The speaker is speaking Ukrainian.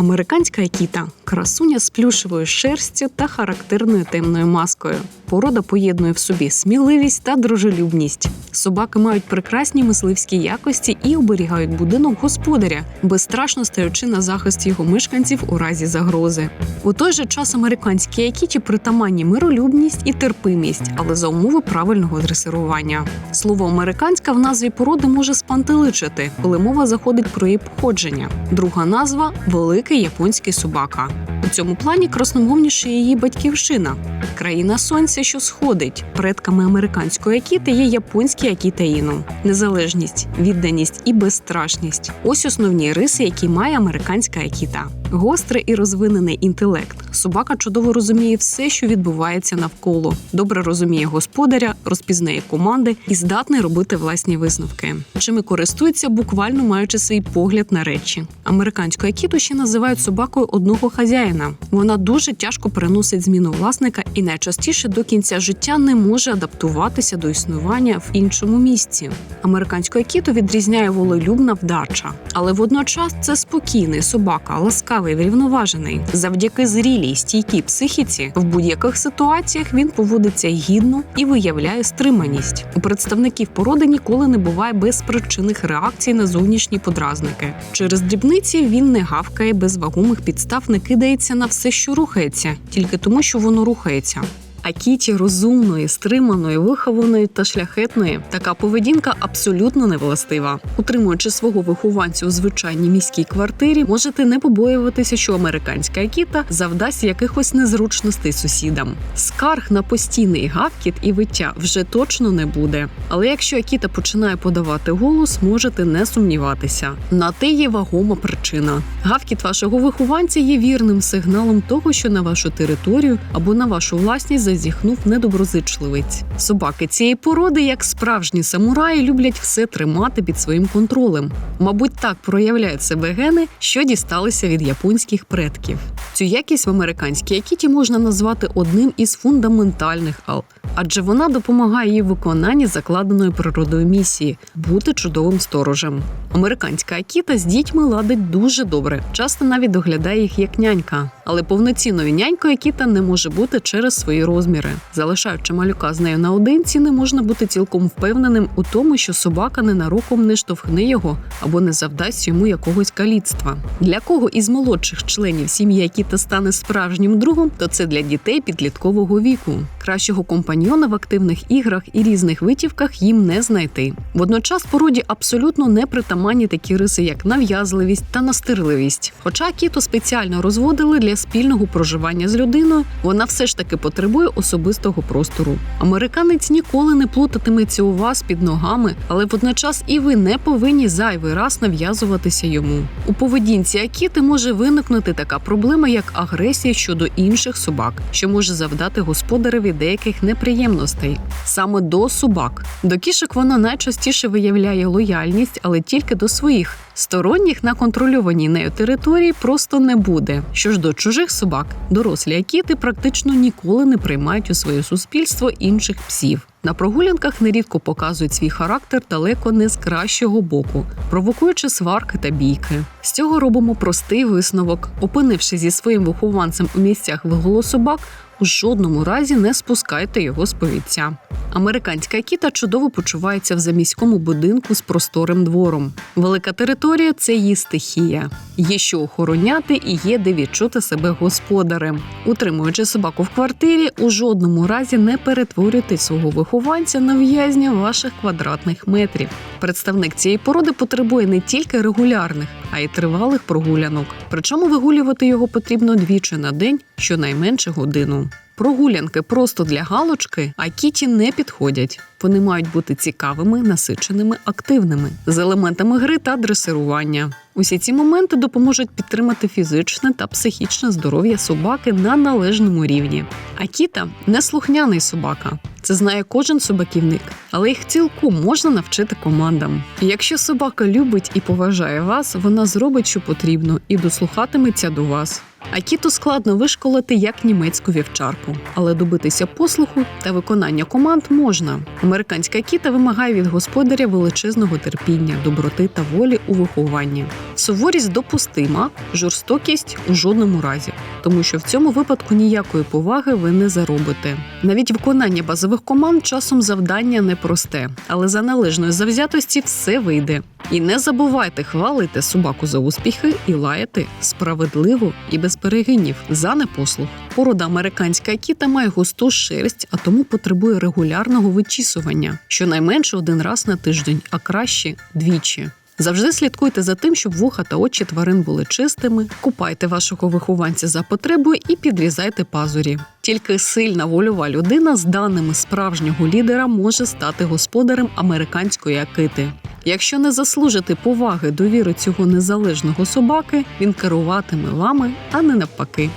Американська акіта красуня з плюшевою шерстю та характерною темною маскою. Порода поєднує в собі сміливість та дружелюбність. Собаки мають прекрасні мисливські якості і оберігають будинок господаря, безстрашно стаючи на захист його мешканців у разі загрози. У той же час американській акіті притаманні миролюбність і терпимість, але за умови правильного дресирування. Слово американська в назві породи може спантеличити, коли мова заходить про її походження. Друга назва великий японський собака. thank you цьому плані красномовніше її батьківщина. Країна сонця, що сходить. Предками американської акіти є японські акіта. Незалежність, відданість і безстрашність. Ось основні риси, які має американська акіта. Гострий і розвинений інтелект. Собака чудово розуміє все, що відбувається навколо. Добре розуміє господаря, розпізнає команди і здатний робити власні висновки. Чим і користується, буквально маючи свій погляд на речі. Американську акіту ще називають собакою одного хазяїна. Вона дуже тяжко переносить зміну власника і найчастіше до кінця життя не може адаптуватися до існування в іншому місці. Американську акіту відрізняє волелюбна вдача, але водночас це спокійний собака, ласкавий, врівноважений. Завдяки зрілій стійкій психіці в будь-яких ситуаціях він поводиться гідно і виявляє стриманість. У представників породи ніколи не буває безпричинних реакцій на зовнішні подразники. Через дрібниці він не гавкає без вагомих підстав, не кидається на все, що рухається, тільки тому, що воно рухається. А кіті розумної, стриманої, вихованої та шляхетної така поведінка абсолютно не властива. Утримуючи свого вихованця у звичайній міській квартирі, можете не побоюватися, що американська акіта завдасть якихось незручностей сусідам. Скарг на постійний гавкіт і виття вже точно не буде. Але якщо акіта починає подавати голос, можете не сумніватися. На те є вагома причина. Гавкіт вашого вихованця є вірним сигналом того, що на вашу територію або на вашу власність зазіхнув недоброзичливець. Собаки цієї породи, як справжні самураї, люблять все тримати під своїм контролем. Мабуть, так проявляють себе гени, що дісталися від японських предків. Цю якість в американській акіті можна назвати одним із фундаментальних ал, адже вона допомагає їй виконанні закладеної природою місії бути чудовим сторожем. Американська акіта з дітьми ладить дуже добре, часто навіть доглядає їх як нянька, але повноцінною нянькою акіта не може бути через свої розміри. Залишаючи малюка з нею наодинці, не можна бути цілком впевненим у тому, що собака ненароком не штовхне його або не завдасть йому якогось каліцтва. Для кого із молодших членів сім'ї Акіта стане справжнім другом, то це для дітей підліткового віку. Кращого компаньйона в активних іграх і різних витівках їм не знайти. Водночас породі абсолютно не притаманні такі риси, як нав'язливість та настирливість. Хоча Акіту спеціально розводили для спільного проживання з людиною, вона все ж таки потребує особистого простору. Американець ніколи не плутатиметься у вас під ногами, але водночас і ви не повинні зайвий раз нав'язуватися йому. У поведінці Акіти може виникнути така проблема, як агресія щодо інших собак, що може завдати господареві деяких неприємностей саме до собак. До кішок вона найчастіше виявляє лояльність, але тільки до своїх. Сторонніх на контрольованій нею території просто не буде. Що ж до чужих собак, дорослі акіти практично ніколи не приймають у своє суспільство інших псів. На прогулянках нерідко показують свій характер далеко не з кращого боку, провокуючи сварки та бійки. З цього робимо простий висновок. Опинивши зі своїм вихованцем у місцях виголо собак, у жодному разі не спускайте його з повідця. Американська кіта чудово почувається в заміському будинку з просторим двором. Велика територія це її стихія. Є що охороняти і є де відчути себе господарем. Утримуючи собаку в квартирі, у жодному разі не перетворюйте свого вихованця на в'язня ваших квадратних метрів. Представник цієї породи потребує не тільки регулярних, а й тривалих прогулянок. Причому вигулювати його потрібно двічі на день, щонайменше годину. Прогулянки просто для галочки, а кіті не підходять. Вони мають бути цікавими, насиченими, активними, з елементами гри та дресирування. Усі ці моменти допоможуть підтримати фізичне та психічне здоров'я собаки на належному рівні. Акіта неслухняний собака. Це знає кожен собаківник, але їх цілком можна навчити командам. І якщо собака любить і поважає вас, вона зробить, що потрібно, і дослухатиметься до вас. Акіту складно вишколити як німецьку вівчарку, але добитися послуху та виконання команд можна. Американська кіта вимагає від господаря величезного терпіння, доброти та волі у вихованні. Суворість допустима, жорстокість у жодному разі, тому що в цьому випадку ніякої поваги ви не заробите. Навіть виконання базових команд часом завдання непросте, але за належної завзятості все вийде. І не забувайте хвалити собаку за успіхи і лаяти справедливо і без перегинів за непослух. Порода американська кіта має густу шерсть, а тому потребує регулярного вичісування, щонайменше один раз на тиждень, а краще двічі. Завжди слідкуйте за тим, щоб вуха та очі тварин були чистими, купайте вашого вихованця за потребою і підрізайте пазурі. Тільки сильна вольова людина з даними справжнього лідера може стати господарем американської акити. Якщо не заслужити поваги довіри цього незалежного собаки, він керуватиме вами, а не навпаки.